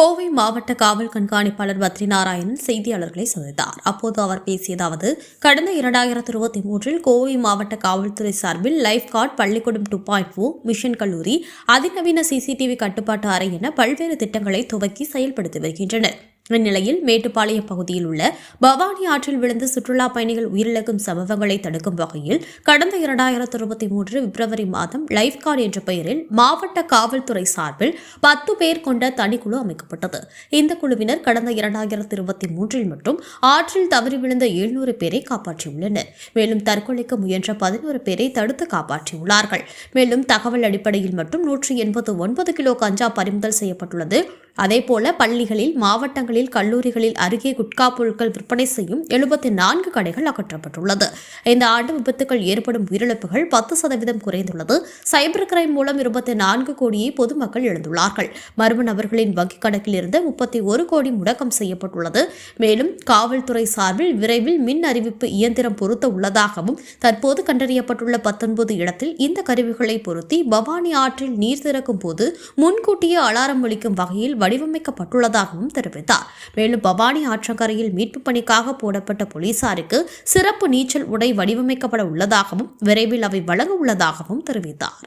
கோவை மாவட்ட காவல் கண்காணிப்பாளர் பத்ரி நாராயணன் செய்தியாளர்களை சந்தித்தார். அப்போது அவர் பேசியதாவது கடந்த இரண்டாயிரத்தி இருபத்தி மூன்றில் கோவை மாவட்ட காவல்துறை சார்பில் லைஃப் கார்டு பள்ளிக்கூடம் டூ பாயிண்ட் ஓ மிஷன் கல்லூரி அதிநவீன சிசிடிவி கட்டுப்பாட்டு அறை என பல்வேறு திட்டங்களை துவக்கி செயல்படுத்தி வருகின்றனர். இந்நிலையில் மேட்டுப்பாளையம் பகுதியில் உள்ள பவானி ஆற்றில் விழுந்து சுற்றுலா பயணிகள் உயிரிழக்கும் சம்பவங்களை தடுக்கும் வகையில் கடந்த இரண்டாயிரத்து இருபத்தி மூன்று பிப்ரவரி மாதம் லைஃப் கார்டு என்ற பெயரில் மாவட்ட காவல்துறை சார்பில் பத்து பேர் கொண்ட தனிக்குழு அமைக்கப்பட்டது. இந்த குழுவினர் கடந்த இரண்டாயிரத்து இருபத்தி மூன்றில் மட்டும் ஆற்றில் தவறி விழுந்த எழுநூறு பேரை காப்பாற்றியுள்ளனர். மேலும் தற்கொலைக்கு முயன்ற பதினோரு பேரை தடுத்து காப்பாற்றியுள்ளார்கள். மேலும் தகவல் அடிப்படையில் மட்டும் நூற்றி எண்பத்து ஒன்பது கிலோ கஞ்சா பறிமுதல் செய்யப்பட்டுள்ளது. அதேபோல பள்ளிகளில் மாவட்டங்களில் கல்லூரிகளில் அருகே குட்கா பொருட்கள் விற்பனை செய்யும் எழுபத்தி நான்கு கடைகள் அகற்றப்பட்டுள்ளது. இந்த ஆண்டு விபத்துகள் ஏற்படும் உயிரிழப்புகள் பத்து சதவீதம் குறைந்துள்ளது. சைபர் கிரைம் மூலம் இருபத்தி நான்கு கோடியை பொதுமக்கள் இழந்துள்ளார்கள். மர்ம நபர்களின் வங்கிக் கணக்கில் இருந்து முப்பத்தி ஒரு கோடி முடக்கம் செய்யப்பட்டுள்ளது. மேலும் காவல்துறை சார்பில் விரைவில் மின் அறிவிப்பு இயந்திரம் பொருத்த உள்ளதாகவும் தற்போது கண்டறியப்பட்டுள்ள பத்தொன்பது இடத்தில் இந்த கருவிகளை பொருத்தி பவானி ஆற்றில் நீர் திறக்கும் போது முன்கூட்டியே அலாரம் ஒழிக்கும் வகையில் வடிவமைக்கப்பட்டுள்ளதாகவும் தெரிவித்தார். மேலும் பவானி ஆற்றங்கரையில் மீட்பு பணிக்காக போடப்பட்ட போலீசாருக்கு சிறப்பு நீச்சல் உடை வடிவமைக்கப்பட உள்ளதாகவும் விரைவில் அவை வழங்க உள்ளதாகவும் தெரிவித்தார்.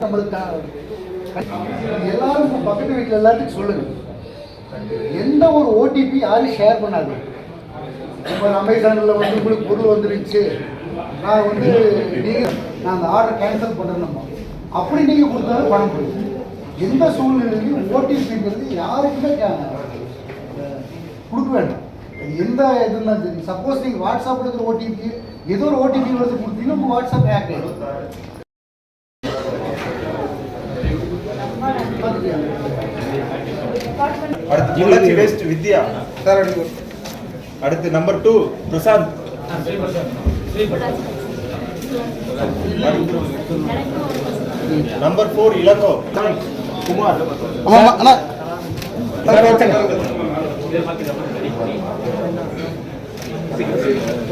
நம்மளுக்கு பக்கத்து வீட்டில் எல்லாத்துக்கும் சொல்லுங்க. எந்த ஒரு ஓடிபி யாரும் ஷேர் பண்ணாது இப்போ அமேசானில் வந்து உங்களுக்கு பொருள் வந்துருச்சு. நான் வந்து நீங்கள் நான் அந்த ஆர்டர் கேன்சல் பண்ணுறேன்னம்மா அப்படி நீங்கள் கொடுத்தாலும் பணம் போயிடுச்சு எந்த சூழ்நிலையிலையும் ஓடிபிங்கிறது யாருக்குமே கொடுக்க வேண்டாம். எந்த இது இருந்தாலும் சரி சப்போஸ் நீங்கள் வாட்ஸ்அப்பில் இருக்கிற ஓடிபி ஏதோ ஒரு ஓடிபி வருது கொடுத்தீங்கன்னா உங்கள் வாட்ஸ்அப் ஹேக் ஆகிடும் அடுத்து பொள்ளாச்சி வெஸ்ட் வித்யா. சார் அடுத்து அடுத்து number two Prashanth number four Ilango. Kumar ஆமாம் அண்ணா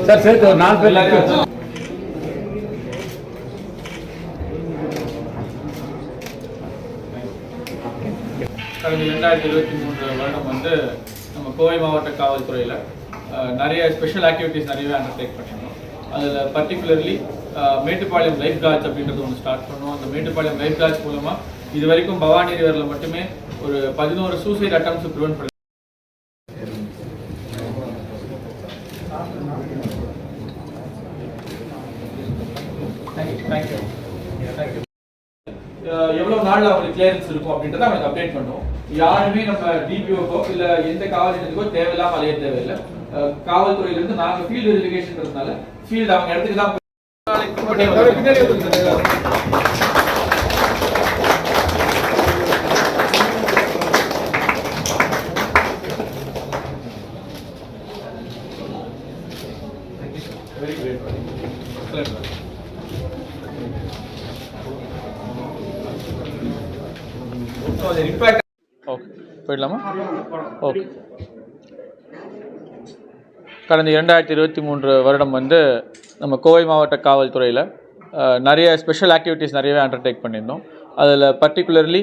சார் சேர்த்து ஒரு நாலு பேர் கடந்த ரெண்டாயிரத்தி இருபத்தி மூன்று வருடம் வந்து நம்ம கோவை மாவட்ட காவல்துறையில் நிறைய ஸ்பெஷல் ஆக்டிவிட்டீஸ் நிறையவே அண்டர்டேக் பண்ணியிருந்தோம் அதில் பர்டிகுலர்லி மேட்டுப்பாளையம் லைஃப் கார்ட்ஸ் அப்படின்றது ஒன்று ஸ்டார்ட் பண்ணோம் அந்த மேட்டுப்பாளையம் லைஃப் கார்ட்ஸ் மூலமாக இது வரைக்கும் பவானி ரிவரில் மட்டுமே ஒரு பதினோரு சூசைட் அட்டம்ஸ் ப்ரிவென்ட் பண்ணி uh, எவ்வளவு நாள்ல அவங்களுக்கு கிளியரன்ஸ் இருக்கும் அப்படின்றத அவங்களுக்கு அப்டேட் பண்ணுவோம். யாருமே நம்ம டிபிஓக்கோ இல்ல எந்த காவல் நிலையத்துக்கோ தேவையில்லாம அலைய தேவையில்லை. Uh, காவல்துறையில இருந்து நாங்க ஃபீல்டு வெரிஃபிகேஷன்றதுனால ஃபீல்டு அவங்க இடத்துக்கு தான் போய் பின்னாடி வந்து வெரி கிரேட் இம்பாக்ட் ஓகே போயிடலாமா ஓகே. கடந்த இரண்டாயிரத்தி இருபத்தி மூன்று வருடம் வந்து நம்ம கோவை மாவட்ட காவல்துறையில் நிறைய ஸ்பெஷல் ஆக்டிவிட்டீஸ் நிறையவே அண்டர்டேக் பண்ணியிருந்தோம். அதில் பர்டிகுலர்லி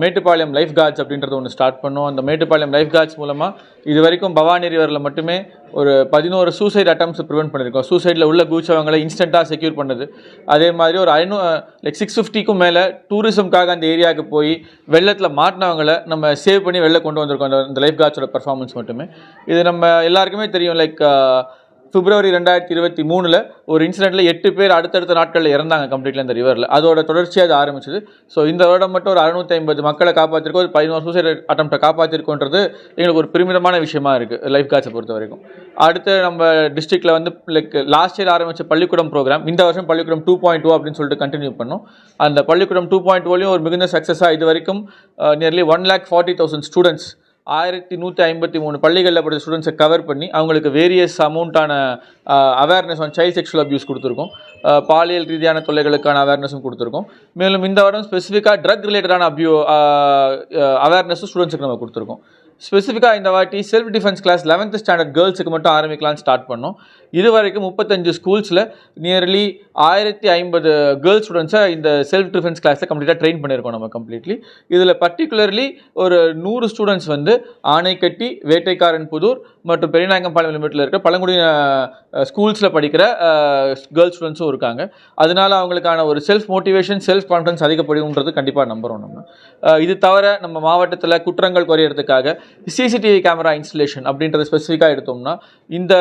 மேட்டுப்பாளையம் லைஃப் கார்ட்ஸ் அப்படின்றது ஒன்று ஸ்டார்ட் பண்ணோம். அந்த மேட்டுப்பாளையம் லைஃப் கார்ட்ஸ் மூலமாக இது வரைக்கும் பவானி ரிவரில் மட்டுமே ஒரு பதினோரு சூசைட் அட்டம்ஸ் ப்ரிவெண்ட் பண்ணியிருக்கோம் சூசைடில் உள்ள கூச்சவங்களை இன்ஸ்டண்ட்டாக செக்யூர் பண்ணுது. அதே மாதிரி ஒரு ஐநூ லைக் சிக்ஸ் ஃபிஃப்டிக்கும் மேலே டூரிசம்காக அந்த ஏரியாவுக்கு போய் வெள்ளத்தில் மாட்டினவங்களை நம்ம சேவ் பண்ணி வெளில கொண்டு வந்திருக்கோம். அந்த லைஃப் கார்ட்ஸோட பர்ஃபார்மன்ஸ் மட்டுமே. இது நம்ம எல்லாருக்குமே தெரியும் லைக் பிப்ரவரி ரெண்டாயிரத்தி இருபத்தி மூணில் ஒரு இன்சிடெண்ட்டில் எட்டு பேர் அடுத்தடுத்த நாட்களில் இறந்தாங்க கம்ப்ளீட்லி இந்த ரிவரில் அதோட தொடர்ச்சியாக அது ஆரம்பிச்சது. ஸோ இந்த வருடம் மட்டும் ஒரு அறுநூற்றி ஐம்பது மக்களை காப்பாற்றிருக்கோம் ஒரு பதினோரு சூசைட் அட்டம்ப்டை காப்பாற்றிருக்கோன்றது எங்களுக்கு ஒரு பெருமிதமான விஷயமா இருக்குது லைஃப் காட்சை பொறுத்த வரைக்கும். அடுத்து நம்ம டிஸ்ட்ரிக்டில் வந்து லைக் லாஸ்ட் இயர் ஆரம்பித்த பள்ளிக்கூடம் ப்ரோக்ராம் இந்த வருஷம் பள்ளிக்கூடம் டூ பாயிண்ட் டூ அப்படின்னு சொல்லிட்டு கண்டினியூ பண்ணோம். அந்த பள்ளிக்கூடம் டூ பாயிண்ட் டூலையும் ஒரு மிகுந்த சக்ஸஸாக இது வரைக்கும் nearly one lakh forty thousand students ஆயிரத்தி நூற்றி ஐம்பத்தி மூணு பள்ளிகளில் படித்த ஸ்டூடெண்ட்ஸை கவர் பண்ணி அவங்களுக்கு various அமௌண்ட்டான awareness on child sexual abuse கொடுத்துருக்கோம். பாலியல் ரீதியான தொல்லைகளுக்கான அவேர்னஸும் கொடுத்துருக்கோம். மேலும் இந்த வாரம் ஸ்பெசிஃபிக்காக ட்ரக் ரிலேட்டடான அப்யூ அவேர்னஸும் ஸ்டூடெண்ட்ஸுக்கு நம்ம கொடுத்துருக்கோம். ஸ்பெசிஃபிக்காக இந்த வாட்டி self defence class eleventh standard கேர்ள்ஸுக்கு மட்டும் ஆரம்பிக்கலாம்னு ஸ்டார்ட் பண்ணோம். இது வரைக்கும் முப்பத்தஞ்சு ஸ்கூல்ஸில் நியர்லி ஆயிரத்தி ஐம்பது கேர்ள்ஸ் ஸ்டூடெண்ட்ஸை இந்த செல்ஃப் டிஃபென்ஸ் கிளாஸை கம்ப்ளீட்டாக ட்ரெயின் பண்ணியிருக்கோம் நம்ம கம்ப்ளீட்லி இதில் பர்டிகுலர்லி ஒரு நூறு ஸ்டூடெண்ட்ஸ் வந்து ஆணைக்கட்டி வேட்டைக்காரன் புதூர் மற்றும் பெரியநாயக்கம்பாளையம் லிமிட்டில் இருக்கிற பழங்குடியின ஸ்கூல்ஸில் படிக்கிற கேர்ள்ஸ் ஸ்டூடெண்ட்ஸும் இருக்காங்க. அதனால அவங்களுக்கான ஒரு செல்ஃப் மோட்டிவேஷன் செல்ஃப் கான்ஃபிடன்ஸ் அதிகப்படும்ன்றது கண்டிப்பாக நம்புகிறோம் நம்ம. இது தவிர நம்ம மாவட்டத்தில் குற்றங்கள் குறையிறதுக்காக சிசிடிவி கேமரா இன்ஸ்டலேஷன் அப்படின்றத ஸ்பெசிஃபிக்காக எடுத்தோம்னா இந்த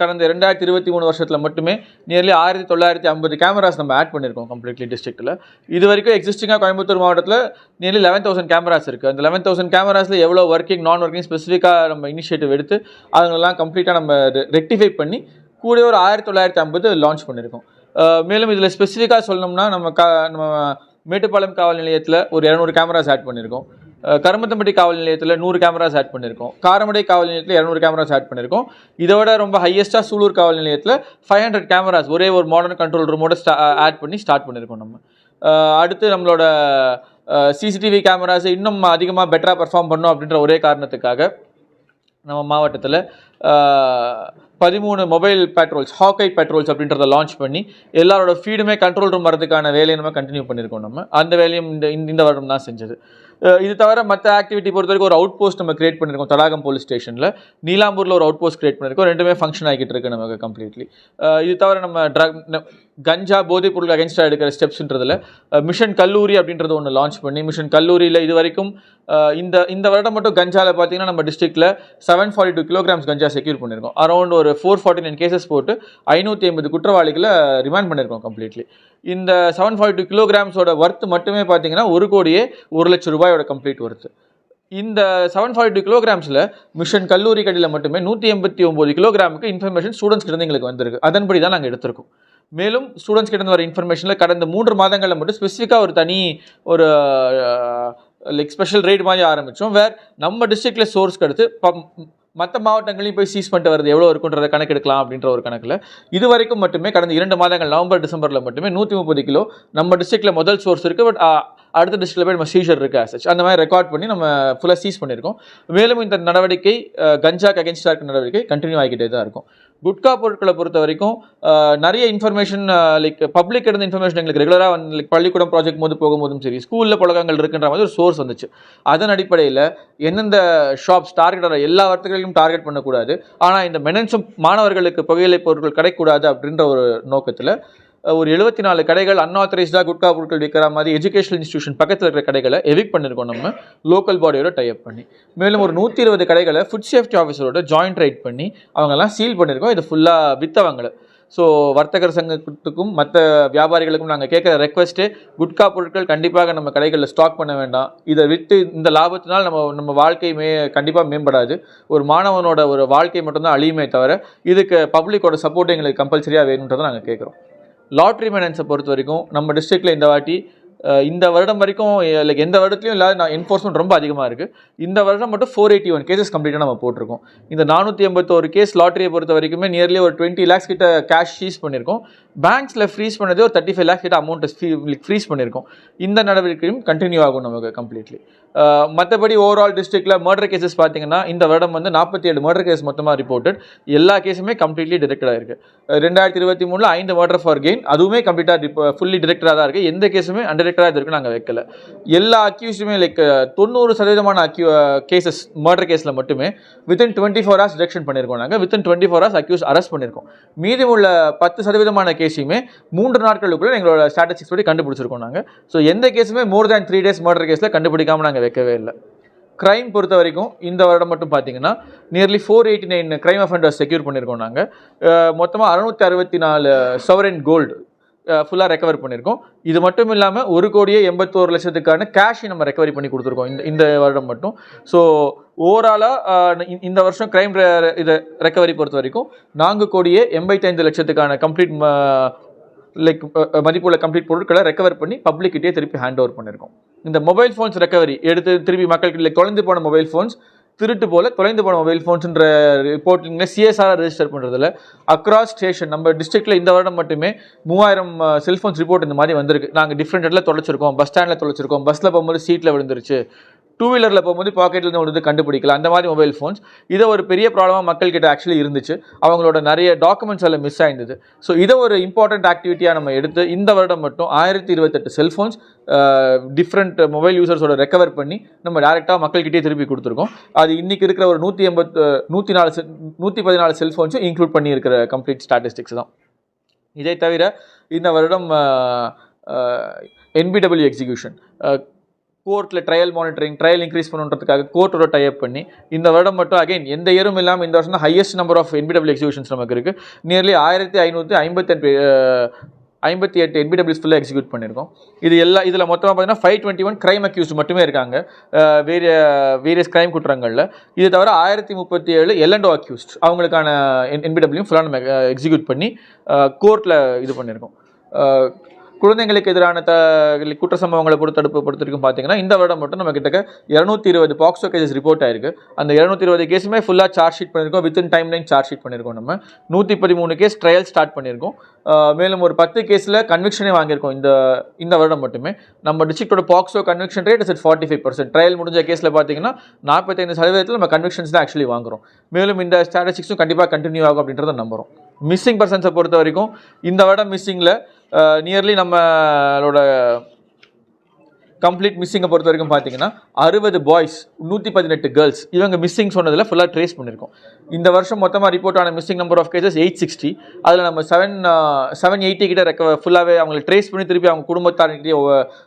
கடந்த ரெண்டாயிரத்தி இருபத்தி மூணு வருஷத்தில் மட்டுமே நியர்லி ஆயிரத்தி தொள்ளாயிரத்தி ஐம்பது கேமராஸ் நம்ம ஆட் பண்ணியிருக்கோம் கம்ப்ளீட்லி டிஸ்ட்ரிக்ட்டில் இது வரைக்கும் எக்ஸிஸ்டிங்காக கோயம்புத்தூர் மாவட்டத்தில் நியர்லி லெவன் தௌசண்ட் கேமராஸ் இருக்குது அந்த லெவன் தௌசண்ட் கேமராஸில் எவ்வளோ ஒர்க்கிங் நான் ஒர்க்கிங் ஸ்பெசிஃபிக்காக நம்ம இனிஷியேட்டிவ் எடுத்து அதுங்களெல்லாம் கம்ப்ளீட்டாக நம்ம ரெக்டிஃபை பண்ணி கூட ஒரு ஆயிரத்தி தொள்ளாயிரத்தி ஐம்பது லான்ச் பண்ணியிருக்கோம். மேலும் இதில் ஸ்பெசிஃபிக்காக சொல்லணும்னா நம்ம கா நம்ம மேட்டுப்பாளையம் காவல் நிலையத்தில் ஒரு இரநூறு கேமராஸ் ஆட் பண்ணியிருக்கோம். கருமத்தம்பட்டி காவல் நிலையத்தில் நூறு கேமராஸ் ஆட் பண்ணியிருக்கோம். காரமடை காவல் நிலையத்தில் இரநூறு கேமராஸ் ஆட் பண்ணியிருக்கோம். இதோட ரொம்ப ஹையஸ்ட்டாக சூலூர் காவல் நிலையத்தில் ஃபைவ் ஹண்ட்ரட் கேமராஸ் ஒரே ஒரு மாடர்ன் கண்ட்ரோல் ரூமோட ஸ்டா ஆட் பண்ணி ஸ்டார்ட் பண்ணியிருக்கோம் நம்ம. அடுத்து நம்மளோட சிசிடிவி கேமராஸ் இன்னும் அதிகமாக பெட்டராக பெர்ஃபார்ம் பண்ணோம் அப்படின்ற ஒரே காரணத்துக்காக நம்ம மாவட்டத்தில் பதிமூணு மொபைல் பெட்ரோல்ஸ் ஹாக்கை பெட்ரோல்ஸ் அப்படின்றத லான்ச் பண்ணி எல்லாரோட ஃபீடுமே கண்ட்ரோல் ரூம் வரதுக்கான வேலையை நம்ம கண்டினியூ பண்ணியிருக்கோம் நம்ம. அந்த வேலையும் இந்த இந்த- வருடம் தான் செஞ்சது. இது தவிர மற்ற ஆக்டிவிட்டி பொறுத்த வரைக்கும் ஒரு அவுட் போஸ்ட் நம்ம கிரியேட் பண்ணியிருக்கோம் தடாகம் போலீஸ் ஸ்டேஷனில் நீலாம்பூரில் ஒரு அவுட் போஸ்ட் கிரியேட் பண்ணியிருக்கோம் ரெண்டுமே ஃபங்க்ஷன் ஆகிட்டு இருக்கு நமக்கு கம்ப்ளீட்லி இது தவிர நம்ம ட்ரக் கஞ்சா போதைப் பொருள் அகேன்ஸ்டாக எடுக்கிற ஸ்டெப்ஸ்ன்றதில் மிஷன் கல்லூரி அப்படின்றது ஒன்று லான்ச் பண்ணி மிஷன் கல்லூரியில் இது வரைக்கும் இந்த இந்த வருடம் மட்டும் கஞ்சாவில் பார்த்தீங்கன்னா நம்ம டிஸ்ட்ரிக்டில் செவன் ஃபார்ட்டி டூ கிலோகிராம்ஸ் கஞ்சா செக்யூர் பண்ணியிருக்கோம் அரௌண்ட் ஒரு ஃபோர் ஃபார்ட்டி நைன் கேசஸ் போட்டு ஐநூற்றி ஐம்பது குற்றவாளிகளை ரிமாண்ட் பண்ணியிருக்கோம் கம்ப்ளீட்லி இந்த செவன் ஃபார்ட்டி டூ கிலோகிராம்ஸோட ஒர்த் மட்டுமே பார்த்தீங்கன்னா ஒரு கோடியே ஒரு லட்சம் ரூபாயோட கம்ப்ளீட் ஒர்த்து இந்த செவன் ஃபார்ட்டி டூ கிலோகிராம்ஸில் மிஷன் கல்லூரி கடையில் மட்டுமே நூற்றி எண்பத்தி ஒம்பது கிலோகிராமுக்கு இன்ஃபர்மேஷன் ஸ்டூடெண்ட்ஸ் கிட்ட எங்களுக்கு வந்திருக்கு. அதன்படி தான் நாங்கள் எடுத்திருக்கோம். மேலும் ஸ்டூடெண்ட்ஸ் கிட்ட வர இன்ஃபர்மேஷனில் கடந்த மூன்று மாதங்களில் மட்டும் ஸ்பெசிஃபிக்காக ஒரு தனி ஒரு லைக் ஸ்பெஷல் ரேட் மாதிரி ஆரம்பித்தோம் வேர் நம்ம டிஸ்ட்ரிக்டில் சோர்ஸ் எடுத்து மற்ற மாவட்டங்களையும் போய் சீஸ் பண்ணிட்டு வரது எவ்வளோ இருக்குன்றதை கணக்கெடுக்கலாம் அப்படின்ற ஒரு கணக்கில். இது வரைக்கும் மட்டுமே கடந்த இரண்டு மாதங்கள் நவம்பர் டிசம்பரில் மட்டுமே நூற்றி முப்பது கிலோ நம்ம டிஸ்ட்ரிக்டில் முதல் சோர்ஸ் இருக்குது பட் அடுத்த டிஸ்ட்ரிக்டில் போய் நம்ம சீஷர் இருக்குது ஆசச் அந்த மாதிரி ரெக்கார்ட் பண்ணி நம்ம ஃபுல்லாக சீஸ் பண்ணியிருக்கோம். மேலும் இந்த நடவடிக்கை கஞ்சாக்கு அகேன்ஸ்டாக இருக்க நடவடிக்கை கண்டினியூ ஆகிக்கிட்டே தான் இருக்கும். குட்கா பொருட்களை பொறுத்த வரைக்கும் நிறைய இன்ஃபர்மேஷன் லைக் பப்ளிக் இருந்த இன்ஃபர்மேஷன் எங்களுக்கு ரெகுலராக வந்து லைக் பள்ளிக்கூடம் ப்ராஜெக்ட் போது போகும்போதும் சரி ஸ்கூலில் புழக்கங்கள் இருக்குன்ற மாதிரி ஒரு சோர்ஸ் வந்துச்சு. அதன் அடிப்படையில் எந்தெந்த ஷாப்ஸ் டார்கெட் எல்லா வார்த்தைகளையும் டார்கெட் பண்ணக்கூடாது. ஆனால் இந்த மெனன்ஸும் மாணவர்களுக்கு புகையிலை பொருட்கள் கிடைக்கூடாது அப்படின்ற ஒரு நோக்கத்தில் ஒரு எழுபத்தி நாலு கடைகள் அன்ஆத்தரைஸ்டாக குட்கா பொருட்கள் விற்கிற மாதிரி எஜுகேஷனல் இன்ஸ்டியூஷன் பக்கத்தில் இருக்கிற கடைகளை எவிக் பண்ணியிருக்கோம் நம்ம லோக்கல் பாடியோட டைப் பண்ணி. மேலும் ஒரு நூற்றி இருபது கடைகளை ஃபுட் சேஃப்டி ஆஃபீஸரோட ஜாயிண்ட் ரைட் பண்ணி அவங்கெல்லாம் சீல் பண்ணியிருக்கோம் இது ஃபுல்லாக வித்தவங்களை. ஸோ வர்த்தகர் சங்கத்துக்கும் மற்ற வியாபாரிகளுக்கும் நாங்கள் கேட்குற ரெக்வஸ்ட்டு குட்கா பொருட்கள் கண்டிப்பாக நம்ம கடைகளில் ஸ்டாக் பண்ண வேண்டாம். இதை விற்று இந்த லாபத்தினால் நம்ம நம்ம வாழ்க்கை மே கண்டிப்பாக மேம்படாது. ஒரு மாணவனோட ஒரு வாழ்க்கை மட்டும்தான் அழியுமே தவிர இதுக்கு பப்ளிக்கோட சப்போர்ட் எங்களுக்கு கம்பல்சரியாக வேணுன்றதை நாங்கள் கேட்குறோம். லாட்ரி மெனன்ஸை பொறுத்த வரைக்கும் நம்ம டிஸ்ட்ரிக்டில் இந்த வாட்டி இந்த வருடம் வரைக்கும் லைக் எந்த வருடத்துலையும் இல்லாத நான் என்ஃபோர்ஸ்மெண்ட் ரொம்ப அதிகமாக இருக்குது இந்த வருடம் மட்டும் ஃபோர் எயிட்டி ஒன் கேசஸ் கம்ப்ளீட்டாக நம்ம போட்டிருக்கோம். இந்த நானூற்றி எண்பத்தோரு கேஸ் லாட்டரியை பொறுத்த வரைக்குமே நியர்லி ஒரு டுவெண்ட்டி லேக்ஸ் கிட்ட கேஷ் ஃப்ரீஸ் பண்ணியிருக்கோம். பேங்க்ஸில் ஃப்ரீஸ் பண்ணதே ஒரு தேர்ட்டி ஃபைவ் லேக்ஸ் கிட்ட அமௌண்ட் ஃப்ரீஸ் பண்ணியிருக்கோம். இந்த நடவடிக்கையும் கண்டினியூ ஆகும் நமக்கு கம்ப்ளீட்லி மற்றபடி ஓவரால் டிஸ்ட்ரிக்டில் மர்டர் கேசஸ் பார்த்தீங்கன்னா இந்த வருடம் வந்து நாற்பத்தி ஏழு மர்டர் கேஸ் மொத்தமாக ரிப்போர்ட்டட் எல்லா கேஸுமே கம்ப்ளீட்லி டிரெக்டடாக இருக்குது ரெண்டாயிரத்தி இருபத்தி மூணில் ஐந்து மர்டர் ஃபார் கெயின் அதுவுமே கம்ப்ளீட்டாக ஃபுல்லி டிரெக்டராக தான் இருக்குது எந்த கேஸுமே அண்டர் டைரக்டராக இது வரைக்கும் நாங்கள் வைக்கல. எல்லா அக்யூஸுமே லைக் தொண்ணூறு சதவீதமான அக்யூ கேசஸ் மர்டர் கேஸில் மட்டுமே within twenty four hours detection பண்ணியிருக்கோம் நாங்கள் within twenty four hours accused arrest பண்ணியிருக்கோம் மீதி உள்ள பத்து சதவீதமான கேஸையுமே மூன்று நாட்களுக்குள்ளே எங்களோட ஸ்டாட்டிஸ்டிக்ஸ் படி கண்டுபிடிச்சிருக்கோம் நாங்கள் ஸோ எந்த கேஸுமே more than three days murder கேஸில் கண்டுபிடிக்காமல் நாங்கள் வைக்கவே இல்லை. க்ரைம் பொறுத்த வரைக்கும் இந்த வருடம் மட்டும் பார்த்தீங்கன்னா nearly four eighty nine crime offenders secure பண்ணியிருக்கோம் நாங்கள் மொத்தமாக அறுநூற்றி அறுபத்தி நாலு சவரன் கோல்டு ஃபுல்லாக ரெக்கவர் பண்ணியிருக்கோம் இது மட்டும் இல்லாமல் ஒரு கோடியே எண்பத்தோரு லட்சத்துக்கான கேஷ் நம்ம ரெக்கவரி பண்ணி கொடுத்துருக்கோம். இந்த இந்த வருடம் மட்டும். ஸோ ஓவராலாக இந்த வருஷம் கிரைம் இதை ரெக்கவரி பொறுத்த வரைக்கும் நான்கு கோடியே எண்பத்தைந்து லட்சத்துக்கான கம்ப்ளீட் லைக் மதிப்புள்ள கம்ப்ளீட் பொருட்களை ரெக்கவர் பண்ணி பப்ளிக்கிட்டே திருப்பி ஹேண்ட் ஓவர் பண்ணியிருக்கோம் இந்த மொபைல் ஃபோன்ஸ் ரெக்கவரி எடுத்து திருப்பி மக்களுக்கு தொலைந்து போன மொபைல் ஃபோன்ஸ் திருட்டு போல தொலைந்து போன மொபைல் ஃபோன்ஸ்ன்ற ரிப்போர்ட்டிங்கில் சிஎஸ்ஆர் ரெஜிஸ்டர் பண்ணுறதுல அக்ராஸ் ஸ்டேஷன் நம்ம டிஸ்ட்ரிக்ட்டில் இந்த வருடம் மட்டுமே மூவாயிரம் செல்ஃபோன்ஸ் ரிப்போர்ட் இந்த மாதிரி வந்திருக்கு. நாங்கள் டிஃப்ரெண்ட் இடத்துல தொலைச்சிருக்கோம் பஸ் ஸ்டாண்டில் தொலைச்சிருக்கோம் பஸ்ஸில் போகும்போது சீட்டில் விழுந்துருச்சு. டூ வீலரில் போகும்போது பாக்கெட்ல இருந்து வந்து கண்டுபிடிக்கல அந்த மாதிரி மொபைல் ஃபோன்ஸ் இதை ஒரு பெரிய ப்ராப்ளமாக மக்கள்கிட்ட ஆக்சுவலி இருந்துச்சு. அவங்களோட நிறைய டாக்குமெண்ட்ஸ் எல்லாம் மிஸ் ஆயிருந்தது. ஸோ இதை ஒரு இம்பார்ட்டன்ட் ஆக்டிவிட்டியாக நம்ம எடுத்து இந்த வருடம் மட்டும் ஆயிரத்தி இருபத்தெட்டு செல்ஃபோன்ஸ் டிஃப்ரெண்ட் மொபைல் யூசர்ஸோட ரெக்கவர் பண்ணி நம்ம டேரெக்டாக மக்கள்கிட்டே திருப்பி கொடுத்துருக்கோம். அது இன்றைக்கி இருக்கிற ஒரு நூற்றி எண்பத்து நூற்றி நாலு நூற்றி பதினாலு செல்ஃபோன்ஸும் இன்க்ளூட் பண்ணியிருக்கிற கம்ப்ளீட் ஸ்டாட்டிஸ்டிக்ஸ் தான். இதை தவிர இந்த வருடம் என்பிடபிள்யூ எக்ஸிக்யூஷன் கோர்ட்டில் ட்ரையல் மானிட்டரிங் ட்ரையல் இன்க்ரீஸ் பண்ணுன்றதுக்காக கோர்ட்டோட டைப் பண்ணி இந்த வருடம் மட்டும் அகைன் எந்த இயரும் இல்லாமல் இந்த வருஷம் தான் highest number of NBW executions நமக்கு இருக்குது நியர்லி ஆயிரத்தி ஐநூற்றி ஐம்பத்தெட்டு ஐம்பத்தி எட்டு என்பிடபிள்யூஸ் ஃபுல்லாக எக்ஸிக்யூட் பண்ணியிருக்கோம். இது எல்லா இதில் மொத்தமாக பார்த்தீங்கன்னா five twenty one crime accused மட்டுமே இருக்காங்க. வேரிய வேறிய வேரியஸ் க்ரைம் குற்றங்களில். இது தவிர ஆயிரத்தி முப்பத்தி ஏழு எல்என்டோ அக்யூஸ்ட் அவங்களுக்கான என்பிடபிள்யூ ஃபுல்லாக நம்ம எக்ஸிக்யூட் பண்ணி கோர்ட்டில் இது பண்ணியிருக்கோம். குழந்தைங்களுக்கு எதிரான த குற்ற சம்பவங்களை பொறுத்த தடுப்பு பொறுத்த வரைக்கும் பார்த்தீங்கன்னா இந்த வருடம் மட்டும் நம்ம கிட்டக்க இரநூத்தி இருபது பாக்ஸோ கேசஸ் ரிப்போர்ட் ஆயிருக்கு. அந்த இரநூத்தி இருபது கேஸுமே ஃபுல்லாக சார்ஜ் ஷீட் பண்ணியிருக்கோம் within time line charge sheet பண்ணியிருக்கோம் நம்ம. நூற்றி பதிமூணு கேஸ் ட்ரையல் ஸ்டார்ட் பண்ணியிருக்கோம் மேலும் ஒரு பத்து கேஸில் கன்விக்ஷனே வாங்கியிருக்கோம் இந்த இந்த வருடம் மட்டுமே. நம்ம டிஸ்ட்ரிக்டோட POCSO conviction rate is it forty five percent trial முடிஞ்ச கேஸில் பார்த்தீங்கன்னா நாற்பத்தைந்து சதவீதத்தில் நம்ம கன்விக்ஷன்ஸ் தான் ஆக்சுவலி வாங்குறோம். மேலும் இந்த ஸ்டாட்டிஸ்டிக்ஸும் கண்டிப்பாக கண்டினியூ ஆகும் அப்படின்றத நம்புகிறோம் மிஸ்ஸிங் பர்சன்ஸை பொறுத்த வரைக்கும் இந்த வருடம் மிஸ்ஸிங்கில் நியர்லி நம்மளோட கம்ப்ளீட் மிஸ்ஸிங்கை பொறுத்த வரைக்கும் பார்த்தீங்கன்னா அறுபது பாய்ஸ் நூற்றி பதினெட்டு கேர்ள்ஸ் இவங்க மிஸ்ஸிங் சொன்னதில் ஃபுல்லாக ட்ரேஸ் பண்ணியிருக்கோம். இந்த வருஷம் மொத்தமாக ரிப்போர்ட் ஆன missing number of cases eight sixty அதில் நம்ம செவன் செவன் எயிட்டி கிட்ட ரெக்க ஃபுல்லாகவே அவங்களை ட்ரேஸ் பண்ணி திருப்பி அவங்க குடும்பத்தார்கிட்டயே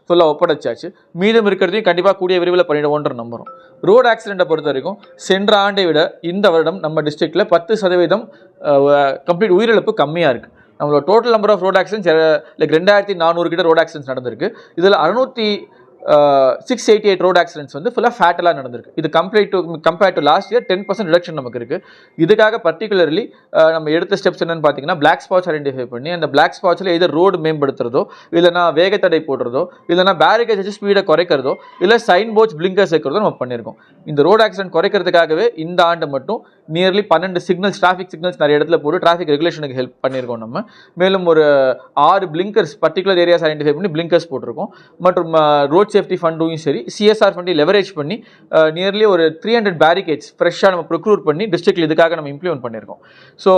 ஃபுல்லாக ஒப்படைச்சாச்சு. மீதம் இருக்கிறதையும் கண்டிப்பாக கூடிய விரைவில் பண்ணிடுவோன்ற நம்புறோம் ரோடு ஆக்சிடெண்ட்டை பொறுத்த வரைக்கும் சென்ற ஆண்டை விட இந்த வருடம் நம்ம டிஸ்ட்ரிக்டில் பத்து சதவீதம் கம்ப்ளீட் உயிரிழப்பு கம்மியாக இருக்குது நம்மளோட total number of road accidents like ரெண்டாயிரத்தி நானூறு கிட்ட ரோட் ஆக்சிடென்ட்ஸ் நடந்திருக்கு. இதில் அறுநூற்றி six eighty eight road accidents வந்து ஃபுல்லாக ஃபேட்டலாக நடந்திருக்கு. இது complete to compared to last year ten percent reduction நமக்கு இருக்குது இதுக்காக பர்டிகுலர்லி நம்ம எடுத்த ஸ்டெப்ஸ் என்னென்னு பார்த்தீங்கன்னா பிளாக் ஸ்பாட்ஸ் ஐடென்டிஃபை பண்ணி அந்த பிளாக் ஸ்பாட்ஸில் எது ரோடு மேம்படுத்துறதோ இல்லைனா வேகத்தடை போடுறதோ இல்லைனா பேரிகேஜ் வச்சு ஸ்பீடை குறைக்கிறதோ இல்லை சைன் போர்ட்ஸ் பிளிங்கர்ஸ் வைக்கிறதோ நம்ம பண்ணியிருக்கோம். இந்த ரோடு ஆக்சிடென்ட் குறைக்கிறதுக்காகவே இந்த ஆண்டு மட்டும் நியர்லி பன்னெண்டு சிக்னல்ஸ் டிராஃபிக் சிக்னல்ஸ் நிறைய இடத்துல போட்டு டிராஃபிக் ரெகுலேஷனுக்கு ஹெல்ப் பண்ணியிருக்கோம் நம்ம. மேலும் ஒரு ஆறு பிளிங்கர்ஸ் பர்டிகுலர் ஏரியாஸ் ஐடென்டிஃபை பண்ணி பிளிங்கர்ஸ் போட்டிருக்கோம். மற்றும் ரோட் சேஃப்டி ஃபண்டும் சரி சிஎஸ்ஆர் ஃபண்டி லெவரேஜ் பண்ணி நியர்லி ஒரு த்ரீ ஹண்ட்ரட் பேரிகேட்ஸ் ஃப்ரெஷ்ஷாக நம்ம ப்ரொக்யூர் பண்ணி டிஸ்ட்ரிக்ட்ல இதுக்காக நம்ம இம்ப்ளிமெண்ட் பண்ணியிருக்கோம். ஸோ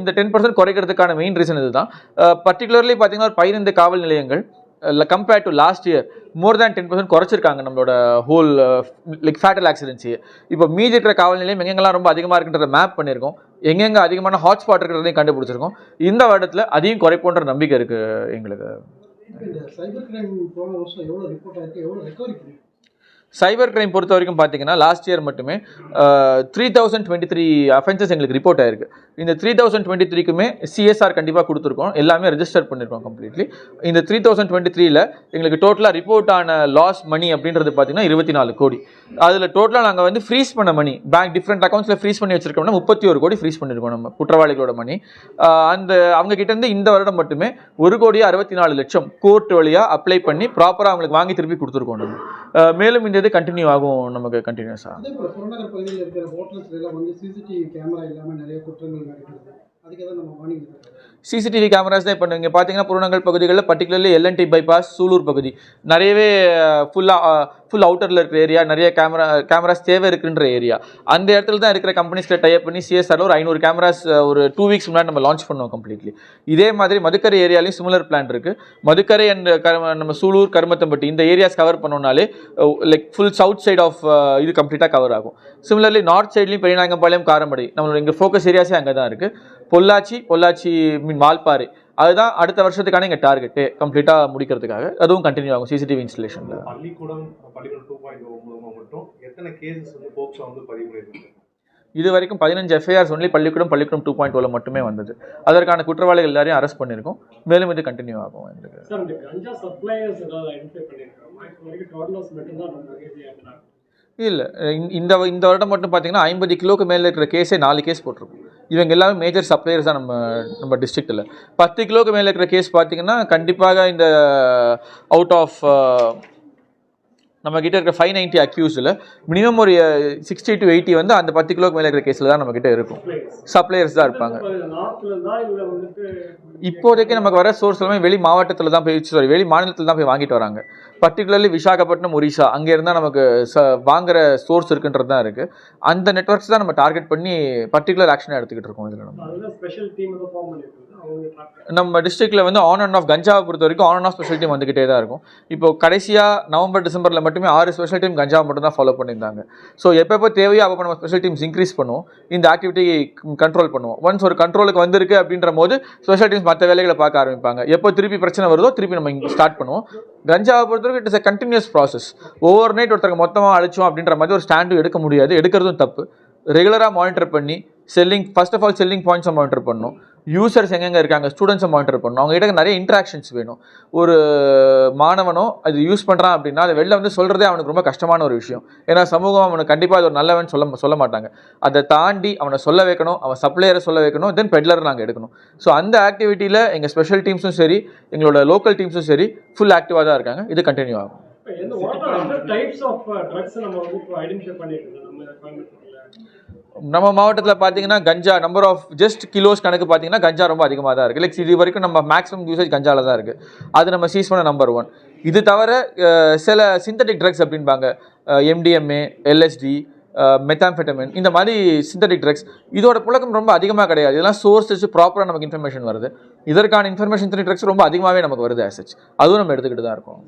இந்த டென் பர்சன்ட் குறைக்கிறதுக்கான மெயின் ரீசன் இதுதான். பர்டிகுலர்லி பார்த்தீங்கன்னா ஒரு பதினைந்து காவல் நிலையங்கள் compared to last year more than ten percent குறைச்சிருக்காங்க நம்மளோட ஹோல் லைக் ஃபேட்டல் ஆக்சிடென்ட்ஸு இப்போ மீதி இருக்கிற காவல் நிலையம் எங்கெங்கெல்லாம் ரொம்ப அதிகமாக இருக்குன்றத மேப் பண்ணியிருக்கோம். எங்கெங்க அதிகமான ஹாட்ஸ்பாட் இருக்கிறதையும் கண்டுபிடிச்சிருக்கோம். இந்த வருடத்தில் அதையும் குறைப்போன்ற நம்பிக்கை இருக்குது எங்களுக்கு. இந்த சைபர் கிரைம் போன வருஷம் எவ்வளோ ரிப்போர்ட் ஆயிருக்கு? எவ்வளோ ரெக்கவரி பண்ணி சைபர் கிரைம் பொறுத்த வரைக்கும் பார்த்தீங்கன்னா லாஸ்ட் இயர் மட்டுமே three thousand twenty three offences எங்களுக்கு ரிப்போர்ட் ஆயிருக்கு. இந்த த்ரீ தௌசண்ட் டுவெண்ட்டி த்ரீக்குமே சிஎஸ்ஆர் கண்டிப்பாக கொடுத்துருக்கோம். எல்லாமே ரெஜிஸ்டர் பண்ணியிருக்கோம் கம்ப்ளீட்லி இந்த த்ரீ தௌசண்ட் டுவெண்ட்டி த்ரீல எங்களுக்கு டோட்டலாக ரிப்போர்ட் ஆன லாஸ் மணி அப்படின்றது பார்த்தீங்கன்னா இருபத்தி நாலு கோடி. அதில் டோட்டலாக நாங்கள் வந்து ஃப்ரீஸ் பண்ண மணி பேங்க் டிஃப்ரெண்ட் அக்கௌண்ட்ஸில் ஃப்ரீஸ் பண்ணி வச்சிருக்கோம்னா முப்பத்தி ஒரு கோடி ஃப்ரீஸ் பண்ணியிருக்கோம் நம்ம குற்றவாளிகளோட மணி அந்த அவங்க கிட்டேருந்து இந்த வருடம் மட்டுமே ஒரு கோடியாக அறுபத்தி நாலு லட்சம் கோர்ட் வழியாக அப்ளை பண்ணி ப்ராப்பராக அவங்களுக்கு வாங்கி திருப்பி கொடுத்துருக்கோம் நம்ம. மேலும் இந்த இது கண்டினியூ ஆகும் நமக்கு கண்டினியூஸாக அதே போல் புறநகர் பகுதியில் இருக்கிற ஹோட்டல்ஸ்ல எல்லாம் வந்து சிசிடிவி கேமரா இல்லாமல் நிறைய குற்றங்கள் நடக்கிறது. அதுக்கு தான் நம்ம வார்னிங் சிசிடிவி கேமராஸ் தான் இப்போ நீங்கள் பார்த்தீங்கன்னா புறநகர் பகுதிகளில் பர்டிகுலர்லி எல்என்டி பைபாஸ் சூலூர் பகுதி. நிறையவே ஃபுல்லாக ஃபுல் அவுட்டரில் இருக்கிற ஏரியா நிறைய கேமரா கேமராஸ் தேவை இருக்குன்ற ஏரியா அந்த இடத்துல தான் இருக்கிற கம்பெனிஸில் டைப் பண்ணி சிஎஸ்ஆரில் ஒரு ஐநூறு கேமராஸ் ஒரு டூ வீக்ஸ் முன்னாடி நம்ம லான்ச் பண்ணோம் கம்ப்ளீட்லி இதே மாதிரி மதுக்கரை ஏரியாலையும் சிமிலர் பிளான் இருக்குது மதுக்கரை அண்ட் நம்ம சூலூர் கருமத்தம்பட்டி இந்த areas cover பண்ணோம்னாலே like full south side of இது கம்ப்ளீட்டாக கவர் ஆகும். சிமிலர்லி நார்த் சைட்லையும் பெரியநாயக்கம்பாளையம் காரமடை நம்மளோட இங்கே ஃபோக்கஸ் ஏரியாஸே அங்கே தான் இருக்குது பொள்ளாச்சி பொள்ளாச்சி மீன் வால்பாறை அதுதான் அடுத்த வருஷத்துக்கான எங்கள் டார்கெட்டு. கம்ப்ளீட்டாக முடிக்கிறதுக்காக. அதுவும் கண்டினியூ ஆகும் சிசிடிவி இன்ஸ்டலேஷனில் பள்ளிக்கூடம் பள்ளிக்கூடம் டூ பாயிண்ட் மூலமாக மட்டும் எத்தனை கேசஸ் வந்து போக்சோ வந்து பதிவு பண்ணியிருக்காங்க? இது வரைக்கும் பதினஞ்சு எஃப்ஐஆர்ஸ் ஒன்லி பள்ளிக்கூடம் பள்ளிக்கூடம் டூ பாயிண்ட் மட்டுமே வந்தது. அதற்கான குற்றவாளிகள் எல்லாரையும் அரெஸ்ட் பண்ணியிருக்கோம். மேலும் இது கண்டினியூ ஆகும் எங்களுக்கு. இல்லை இந்த இந்த வருடம் மட்டும் பார்த்தீங்கன்னா ஐம்பது கிலோக்கு மேலே இருக்கிற கேஸே நாலு கேஸ் போட்டிருக்கும். இவங்க எல்லாமே மேஜர் சப்ளையர்ஸ் தான் நம்ம நம்ம டிஸ்ட்ரிக்ட்டில் பத்து கிலோக்கு மேலே இருக்கிற கேஸ் பார்த்தீங்கன்னா கண்டிப்பாக இந்த அவுட் ஆஃப் நம்ம கிட்ட இருக்க ஃபைவ் நைன்ட்டி அக்யூஸில் மினிமம் ஒரு சிக்ஸ்டி டு எயிட்டி வந்து அந்த பத்து கிலோக்கு மேலே இருக்கிற கேஸில் தான் நம்மக்கிட்ட இருக்கும். சப்ளையர்ஸ் தான் இருப்பாங்க. இப்போதைக்கு நமக்கு வர சோர்ஸ் எல்லாமே வெளி மாவட்டத்தில் தான் போய் சாரி வெளி மாநிலத்தில் தான் போய் வாங்கிட்டு வராங்க. பர்டிகுலர்லி விசாகப்பட்டினம் ஒரிசா அங்கே இருந்தால் நமக்கு ச வாங்குற சோர்ஸ் இருக்குன்றது தான் இருக்குது அந்த நெட்ஒர்க்ஸ் தான் நம்ம டார்கெட் பண்ணி பர்டிகுலர் ஆக்ஷன் எடுத்துக்கிட்டு இருக்கோம் இதில் நம்ம. நம்ம டிஸ்ட்ரிக்டில் வந்து ஆன் அண்ட் ஆஃப் கஞ்சாவை பொறுத்த வரைக்கும் on and off special team வந்துக்கிட்டே தான் இருக்கும். இப்போ கடைசியாக நவம்பர் டிசம்பரில் மட்டுமே ஆறு ஸ்பெஷல் டீம் கஞ்சா மட்டும் தான் ஃபாலோ பண்ணியிருந்தாங்க. ஸோ எப்பப்போ தேவையோ அப்போ நம்ம ஸ்பெஷல் டீம்ஸ் இன்க்ரீஸ் பண்ணுவோம். இந்த ஆக்டிவிட்டி கண்ட்ரோல் பண்ணுவோம். ஒன்ஸ் ஒரு கண்ட்ரோலுக்கு வந்திருக்கு அப்படின்ற போது ஸ்பெஷல் டீம்ஸ் மற்ற வேலைகளை பார்க்க ஆரம்பிப்பாங்க. எப்போ திருப்பி பிரச்சனை வருதோ திருப்பி நம்ம இங்கே ஸ்டார்ட் பண்ணுவோம். கஞ்சாவை பொறுத்தவரைக்கும் it's a continuous process overnight ஒருத்தருக்கு மொத்தமாக அழிச்சோம் அப்படின்ற மாதிரி ஒரு ஸ்டாண்டும் எடுக்க முடியாது. எடுக்கிறதும் தப்பு. ரெகுலராக மானிட்டர் பண்ணி selling first of all selling பாயிண்ட்ஸை மானிட்டர் பண்ணணும். யூசர்ஸ் எங்கெங்க இருக்காங்க? ஸ்டூடெண்ட்ஸை மானிட்டர் பண்ணணும். அவங்ககிட்ட நிறைய இன்ட்ராக்ஷன்ஸ் வேணும். ஒரு மாணவனோ அது யூஸ் பண்ணுறான் அப்படின்னா அதை வெளில வந்து சொல்கிறதே அவனுக்கு ரொம்ப கஷ்டமான ஒரு விஷயம். ஏன்னா சமூகம் அவனுக்கு கண்டிப்பாக அது ஒரு நல்லவன் சொல்ல சொல்ல மாட்டாங்க. அதை தாண்டி அவனை சொல்ல வைக்கணும் அவன் சப்ளையரை சொல்ல வைக்கணும் தென் பெட்லர் நாங்கள் எடுக்கணும். ஸோ அந்த ஆக்டிவிட்டியில் எங்கள் ஸ்பெஷல் டீம்ஸும் சரி எங்களோட லோக்கல் டீம்ஸும் சரி ஃபுல் ஆக்டிவாக தான் இருக்காங்க. இது கண்டினியூ ஆகும். நம்ம மாவட்டத்தில் பார்த்தீங்கன்னா கஞ்சா நம்பர் ஆஃப் ஜஸ்ட் கிலோஸ் கணக்கு பார்த்தீங்கன்னா கஞ்சா ரொம்ப அதிகமாக தான் இருக்குது லைக் இது வரைக்கும் நம்ம மேக்ஸிமம் யூசேஜ் கஞ்சாவில் தான் இருக்குது அது நம்ம சீஸ் பண்ண நம்பர் ஒன் இது தவிர சில சிந்தட்டிக் ட்ரக்ஸ் அப்படின்பாங்க. எம்டிஎம்ஏ எல்எஸ்டி மெத்தாம்ஃபெட்டமின் இந்த மாதிரி சிந்தட்டிக் ட்ரக்ஸ் இதோட புழக்கம் ரொம்ப அதிகமாக கிடையாது. இதெல்லாம் சோர்ஸ் வச்சு ப்ராப்பராக நமக்கு இன்ஃபர்மேஷன் வருது. இதற்கான இன்ஃபர்மேஷன் சிந்தட்டிக் ட்ரக்ஸ் ரொம்ப அதிகமாகவே நமக்கு வருது ஆசச் அதுவும் நம்ம எடுத்துக்கிட்டு தான் இருக்கோம்.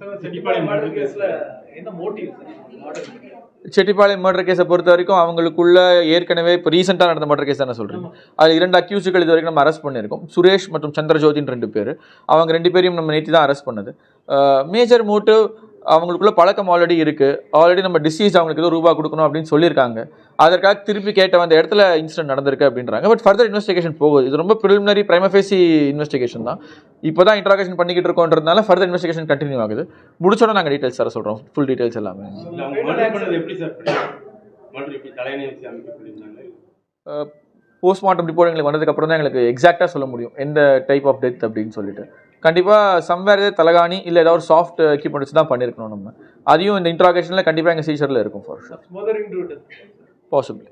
செட்டிப்பாளையம் மர்டர் கேஸை பொறுத்த வரைக்கும் அவங்களுக்குள்ள ஏற்கனவே இப்போ ரீசெண்டாக நடந்த மர்டர் கேஸ் தானே சொல்கிறீங்க அது இரண்டு அக்யூஸுகள் இது வரைக்கும் நம்ம அரெஸ்ட் பண்ணியிருக்கோம். சுரேஷ் மற்றும் சந்திரஜோதின்னு ரெண்டு பேர். அவங்க ரெண்டு பேரையும் நம்ம நேற்று தான் அரெஸ்ட் பண்ணது. மேஜர் மோட்டிவ் அவங்களுக்குள்ள பழக்கம் ஆல்ரெடி இருக்குது ஆல்ரெடி நம்ம டிசீஸ் அவங்களுக்கு ஏதோ ரூபா கொடுக்கணும் அப்படின்னு சொல்லியிருக்காங்க. அதற்காக திருப்பி கேட்ட வந்த இடத்துல இன்சிடென்ட் நடந்திருக்கு அப்படின்றாங்க. பட் ஃபர்தர் இன்வெஸ்டிகேஷன் போகுது. இது ரொம்ப ப்ரிலிமினரி பிரைமஃபேசி இன்வெஸ்டிகேஷன் தான். இப்போ தான் இன்ட்ராகேஷன் பண்ணிக்கிட்டு இருக்கோன்றதுனால ஃபர்தர் இன்வெஸ்டிகேஷன் கண்டினியூ ஆகுது. முடிச்சோட நாங்கள் டீட்டெயில்ஸ் தர சொல்கிறோம் ஃபுல் டீட்டெயில்ஸ் எல்லாமே. போஸ்ட்மார்ட்டம் ரிப்போர்ட் எங்களுக்கு வந்ததுக்கப்புறம் தான் எங்களுக்கு எக்ஸாக்டாக சொல்ல முடியும். எந்த டைப் ஆஃப் டெத் அப்படின்னு சொல்லிட்டு. கண்டிப்பாக சம்வேர் தலகாணி இல்லை ஏதாவது ஒரு சாஃப்ட் எக்யூப்மெண்ட்ஸ் தான் பண்ணியிருக்கணும் நம்ம. அதையும் இந்த இன்ட்ராகேஷனில் கண்டிப்பாக எங்கள் சீச்சரில் இருக்கும் ஃபார் ஷூர் பாசிபிளி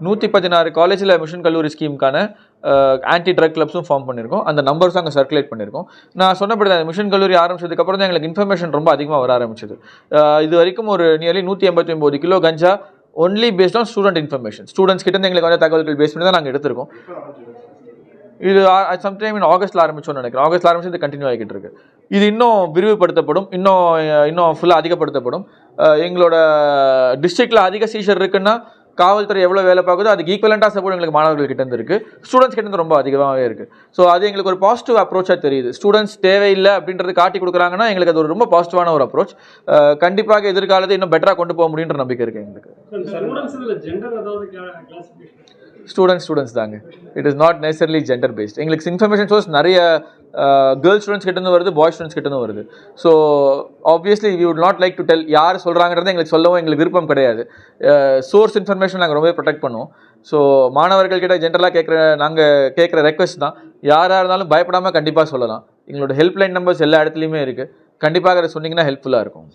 நூற்றி பதினாறு காலேஜில் மிஷன் கல்லூரி ஸ்கீமுக்கான ஆன்டி ட்ரக் கிளப்ஸும் ஃபார்ம் பண்ணியிருக்கோம் அந்த நம்பர்ஸ் அங்கே சர்க்குலேட் பண்ணியிருக்கோம் நான் சொன்னபடி தான் மிஷன் கல்லூரி ஆரம்பிச்சதுக்கப்புறம் தான் எங்களுக்கு இன்ஃபர்மேஷன் ரொம்ப அதிகமாக வர ஆரம்பிச்சது. இது வரைக்கும் ஒரு நியர்லி நூற்றி எண்பத்தி ஒம்பது kilo ganja only based on student information students கிட்ட இருந்து எங்களுக்கு வந்து தகவல்கள் பேஸ் பண்ணி தான் நாங்கள் எடுத்திருக்கோம். இது சம்டைம் இன் ஆகஸ்ட்ல ஆரம்பிச்சோன்னு நினைக்கிறேன். ஆகஸ்ட்ல ஆரம்பிச்சு இது கண்டினியூ ஆகிட்டு இருக்கு. இது இன்னும் விரிவுபடுத்தப்படும். இன்னும் இன்னும் ஃபுல்லாக அதிகப்படுத்தப்படும். எங்களோட டிஸ்ட்ரிக்ட்ல அதிக சீஷர் இருக்குன்னா காவல்துறை எவ்வளோ வேலை பார்க்குதோ அதுக்கு ஈக்குவலண்ட்டாக சப்போர்ட் எங்களுக்கு மாணவர்கள் கிட்ட இருந்து இருக்கு. ஸ்டூடெண்ட்ஸ் கிட்ட ரொம்ப அதிகமாகவே இருக்குது ஸோ அது எங்களுக்கு ஒரு பாசிட்டிவ் அப்ரோச்சாக தெரியுது. ஸ்டூடெண்ட்ஸ் தேவையில்லை அப்படின்றது காட்டி கொடுக்குறாங்கன்னா எங்களுக்கு அது ஒரு ரொம்ப பாசிட்டிவான ஒரு அப்ரோச் கண்டிப்பாக எதிர்காலத்தை இன்னும் பெட்டராக கொண்டு போக முடியுன்ற நம்பிக்கை இருக்குது எங்களுக்கு. ஸ்டூடெண்ட்ஸ் ஸ்டூடெண்ட்ஸ் தாங்க. It is not necessarily gender based எங்களுக்கு இன்ஃபர்மேஷன் சோர்ஸ் நிறைய கேர்ள்ஸ் ஸ்டூடெண்ட்ஸ் கிட்டேருந்து வருது பாய்ஸ் ஸ்டூடெண்ட்ஸ் கிட்டேருந்து வருது. So obviously we would not like to tell யார் சொல்கிறாங்கிறது எங்களுக்கு சொல்லவும் எங்களுக்கு விருப்பம் கிடையாது. சோர்ஸ் இன்ஃபர்மேஷன் நாங்கள் ரொம்பவே ப்ரொடெக்ட் பண்ணுவோம். ஸோ மாணவர்கள் கிட்ட ஜென்ரலாக கேட்குற நாங்கள் கேட்குற ரெக்வஸ்ட் தான். யாராக இருந்தாலும் பயப்படாமல் கண்டிப்பாக சொல்லலாம். எங்களோட ஹெல்ப்லைன் நம்பர்ஸ் எல்லா இடத்துலையுமே இருக்குது கண்டிப்பாக அதை சொன்னீங்கன்னா ஹெல்ப்ஃபுல்லாக இருக்கும்.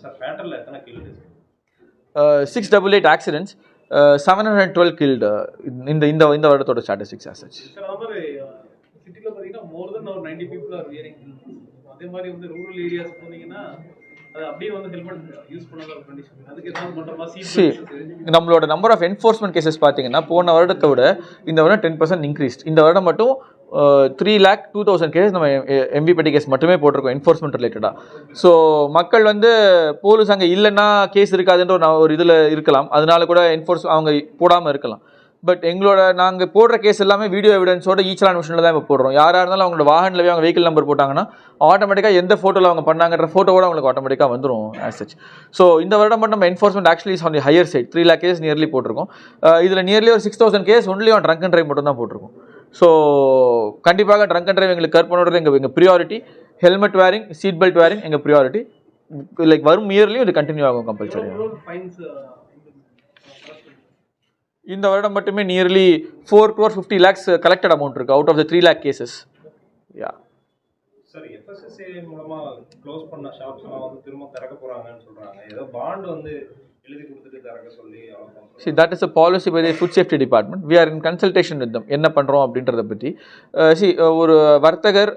Six double eight accidents seven hundred twelve killed இந்த இந்த இந்த வருடத்தோட ஸ்டாட்டிஸ்டிக்ஸ் ஆசச் அது மாதிரி வந்து ரூரல் ஏரியாஸ் போனீங்கன்னா நம்மளோட நம்பர் ஆஃப் என்ஃபோர்ஸ்மெண்ட் கேசஸ் பார்த்தீங்கன்னா போன வருடத்தை விட இந்த வருடம் டென் பர்சன்ட் இன்க்ரீஸ்ட் இந்த வருடம் மட்டும் three lakh two thousand case நம்ம எம்பிபட்டி கேஸ் மட்டுமே போட்டிருக்கோம் என்ஃபோர்ஸ்மெண்ட் ரிலேட்டடாக ஸோ மக்கள் வந்து போலீஸ் அங்கே இல்லைன்னா கேஸ் இருக்காதுன்ற ஒரு ஒரு இதில் இருக்கலாம். அதனால கூட என்ஃபோர்ஸ் அவங்க போடாமல் இருக்கலாம். பட் எங்களோட நாங்கள் போடுற கேஸ் எல்லாமே வீடியோ எவிடன்ஸோட ஈச்சலான மிஷனில் தான் இப்போ போடுறோம். யாராக இருந்தாலும் அவங்களோட வாகனில் அவங்க வெஹிக்கிள் நம்பர் போட்டாங்கன்னா ஆட்டோமேட்டிக்காக எந்த ஃபோட்டோவில் அவங்க பண்ணாங்கன்ற ஃபோட்டோவோட அவங்களுக்கு ஆட்டோமேட்டிக்காக வந்துடும் ஆஸ் சச் ஸோ இந்த வருடம் மட்டும் நம்ம enforcement actually on the higher side three lakh case nearly போட்டிருக்கோம். இதில் நியர்லி ஒரு six thousand case only on drunk and drive மட்டும் தான் போட்டிருக்கோம். ஸோ கண்டிப்பாக ட்ரங்க் அண்ட் ட்ரைவ் எங்களுக்கு கர் பண்ணுறது எங்கள் எங்கள் priority helmet wearing seat belt wearing எங்கள் ப்ரியாரிட்டி லைக் வரும் இயர்லையும் இது கண்டினியூ ஆகும் கம்பல்சரி ஃபைன்ஸ் இந்த வருடம் மட்டுமே nearly four crore fifty lakhs collected amount இருக்கு. Out of the three lakh cases yeah sir FSSA close பண்ண ஷாப்ஸ்லாம் வந்து திரும்ப திறக்க போறாங்கன்னு சொல்றாங்க. ஏதோ பாண்ட் வந்து see that is a policy by food safety department we are in consultation with them என்ன பண்ணுறோம் அப்படின்றத பற்றி சி uh, uh, ஒரு வர்த்தகர்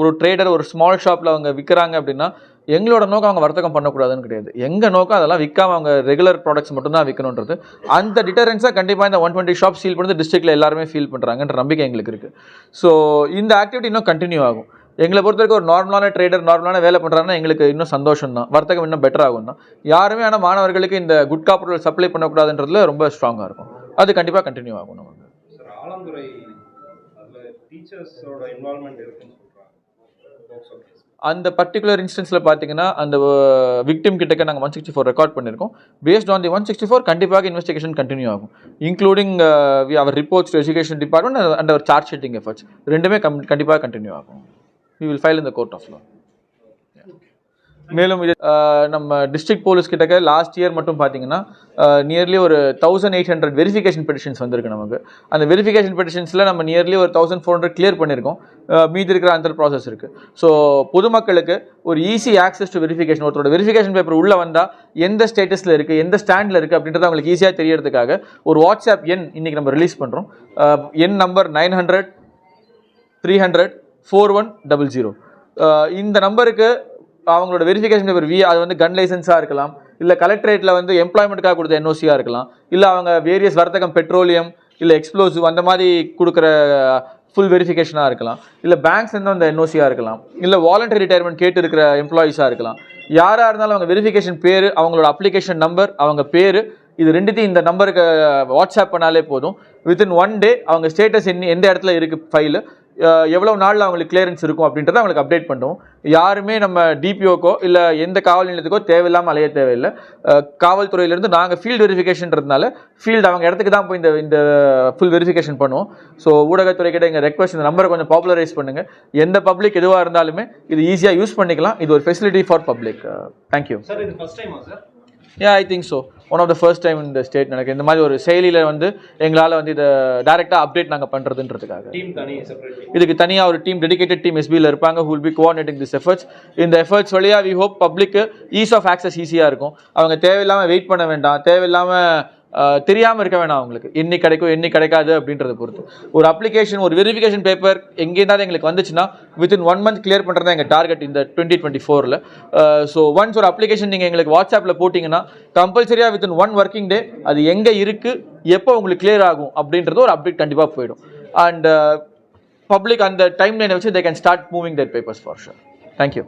ஒரு ட்ரேடர் ஒரு ஸ்மால் ஷாப்பில் அவங்க விற்கிறாங்க அப்படின்னா எங்களோட நோக்கம் அவங்க வர்த்தகம் பண்ணக்கூடாதுன்னு கிடையாது. எங்கள் நோக்கம் அதெல்லாம் விற்காம அவங்க ரெகுலர் ப்ராடக்ட்ஸ் மட்டும் தான் விற்கணுன்றது அந்த டிட்டரன்ஸாக கண்டிப்பாக இந்த ஒன் டுவெண்ட்டி ஷாப் சீல் பண்ணி டிஸ்ட்ரிக்ட்டில் எல்லாருமே ஃபீல் பண்ணுறாங்கன்ற நம்பிக்கை எங்களுக்கு இருக்குது ஸோ இந்த ஆக்டிவிட்டி இன்னும் கண்டினியூ ஆகும். எங்களை பொறுத்த வரைக்கும் ஒரு நார்மலான ட்ரேடர் நார்மலான வேலை பண்ணுறாங்கன்னா எங்களுக்கு இன்னும் சந்தோஷம் தான் வர்த்தகம் இன்னும் பெட்டர் ஆகும் தான் யாருமே ஆனால் மாணவர்களுக்கு இந்த குட்கா பொருள் சப்ளை பண்ணக்கூடாதுன்றதுல ரொம்ப ஸ்ட்ராங்காக இருக்கும். அது கண்டிப்பாக கண்டினியூ ஆகும் நமக்கு. அந்த பர்டிகுலர் இன்ஸ்டன்ஸில் பார்த்தீங்கன்னா அந்த விக்டிம் கிட்டக்க நாங்கள் ஒன் சிக்ஸ்டி ஃபோர் ரெக்கார்ட் பண்ணியிருக்கோம் based on the one sixty four கண்டிப்பாக இன்வெஸ்டிகேஷன் கண்டினியூ ஆகும் including our reports education department and our charge sheeting efforts ரெண்டுமே கம் கண்டிப்பாக கண்டினியூ ஆகும். வி வில் ஃபைல் இந்த கோர்ட் ஆஃப் லா மேலும் இது நம்ம டிஸ்ட்ரிக்ட் போலீஸ் கிட்டக்க லாஸ்ட் இயர் மட்டும் பார்த்தீங்கன்னா நியர்லி ஒரு thousand eight hundred verification petitions வந்திருக்கு நமக்கு. அந்த வெரிஃபிகேஷன் பெட்டிஷன்ஸில் நம்ம நியர்லி ஒரு தௌசண்ட் ஃபோர் ஹண்ட்ரட் கிளியர் பண்ணியிருக்கோம் மீதி இருக்கிற அந்த ப்ராசஸ் இருக்குது ஸோ பொதுமக்களுக்கு ஒரு ஈஸி ஆக்சஸ் டு வெரிஃபிகேஷன் ஒருத்தரோட வெரிஃபிகேஷன் பேப்பர் உள்ளே வந்தால் எந்த ஸ்டேட்டஸில் இருக்குது எந்த ஸ்டாண்டில் இருக்குது அப்படின்றத அவங்களுக்கு ஈஸியாக தெரியறதுக்காக ஒரு வாட்ஸ்அப் எண் இன்றைக்கி நம்ம ரிலீஸ் பண்ணுறோம் எண் number nine hundred three hundred four one double zero இந்த நம்பருக்கு அவங்களோட வெரிஃபிகேஷன் பேப்பர் வி அது வந்து கன் லைசன்ஸாக இருக்கலாம் இல்லை கலெக்டரேட்டில் வந்து எம்ப்ளாய்மெண்ட்டுக்காக கொடுத்த என்ஓசியாக இருக்கலாம் இல்லை அவங்க வேரியஸ் வர்த்தகம் பெட்ரோலியம் இல்லை எக்ஸ்ப்ளோசிவ் அந்த மாதிரி கொடுக்குற ஃபுல் வெரிஃபிகேஷனாக இருக்கலாம் இல்லை பேங்க்ஸ் இருந்து அந்த என்ஓசியாக இருக்கலாம் இல்லை வாலண்டரி ரிட்டையர்மெண்ட் கேட்டு இருக்கிற எம்ப்ளாயீஸாக இருக்கலாம். யாராக இருந்தாலும் அவங்க வெரிஃபிகேஷன் பேர் அவங்களோட அப்ளிகேஷன் நம்பர் அவங்க பேர் இது ரெண்டுத்தையும் இந்த நம்பருக்கு வாட்ஸ்அப் பண்ணாலே போதும். வித்தின் ஒன் டே அவங்க ஸ்டேட்டஸ் என்ன எந்த இடத்துல இருக்குது ஃபைலு எவ்வளோ நாளில் அவங்களுக்கு கிளியரன்ஸ் இருக்கும் அப்படின்றத அவங்களுக்கு அப்டேட் பண்ணுவோம் யாருமே நம்ம டிபிஓக்கோ இல்லை எந்த காவல் நிலையத்துக்கோ தேவையில்லாமல் அலைய தேவையில்லை. காவல்துறையிலேருந்து நாங்கள் ஃபீல்டு வெரிஃபிகேஷன்றதுனால ஃபீல்டு அவங்க இடத்துக்கு தான் போய் இந்த இந்த ஃபுல் வெரிஃபிகேஷன் பண்ணுவோம். ஸோ ஊடகத்துறை கிட்ட எங்கள் ரெக்வஸ்ட் இந்த நம்பரை கொஞ்சம் பாப்புலரைஸ் பண்ணுங்கள் எந்த பப்ளிக் எதுவாக இருந்தாலுமே இது ஈஸியாக யூஸ் பண்ணிக்கலாம். இது ஒரு facility for public thank you sir இது ஃபர்ஸ்ட் டைமா sir yeah I think so one of the first time இந்த ஸ்டேட் எனக்கு இந்த மாதிரி ஒரு செயலியில் வந்து எங்களால் வந்து இதை டேரெக்டாக அப்டேட் நாங்கள் பண்ணுறதுன்றதுக்காக இதுக்கு தனியாக ஒரு டீம் டெடிகேட்டட் டீம் எஸ்பியில் இருப்பாங்க who'll be coordinating this efforts இந்த எஃபர்ட்ஸ் வழியாக வி ஹோப் பப்ளிக்கு ஈஸ் ஆஃப் ஆக்சஸ் ஈஸியாக இருக்கும். அவங்க தேவையில்லாமல் வெயிட் பண்ண வேண்டாம். தேவையில்லாமல் தெரியாமல் இருக்க வேணாம் அவங்களுக்கு. என்னி கிடைக்கும் என்னி கிடைக்காது அப்படின்றத பொறுத்து. ஒரு அப்ளிகேஷன் ஒரு வெரிஃபிகேஷன் பேப்பர் எங்கேருந்தாவது எங்களுக்கு வந்துச்சுன்னா வித்தின் ஒன் மந்த் கிளியர் பண்ணுறது தான் எங்கள் டார்கெட் இந்த டுவெண்ட்டி டுவெண்ட்டி ஃபோரில் ஸோ ஒன்ஸ் ஒரு அப்ளிகேஷன் நீங்கள் எங்களுக்கு வாட்ஸ்அப்பில் போட்டிங்கன்னா கம்பல்சரியாக வித்தின் ஒன் ஒர்க்கிங் டே அது எங்கே இருக்குது எப்போ உங்களுக்கு கிளியர் ஆகும் அப்படின்றது ஒரு அப்டேட் கண்டிப்பாக போயிடும். அண்ட் பப்ளிக் அந்த டைம் லைனை வச்சு they can start moving their papers for sure thank you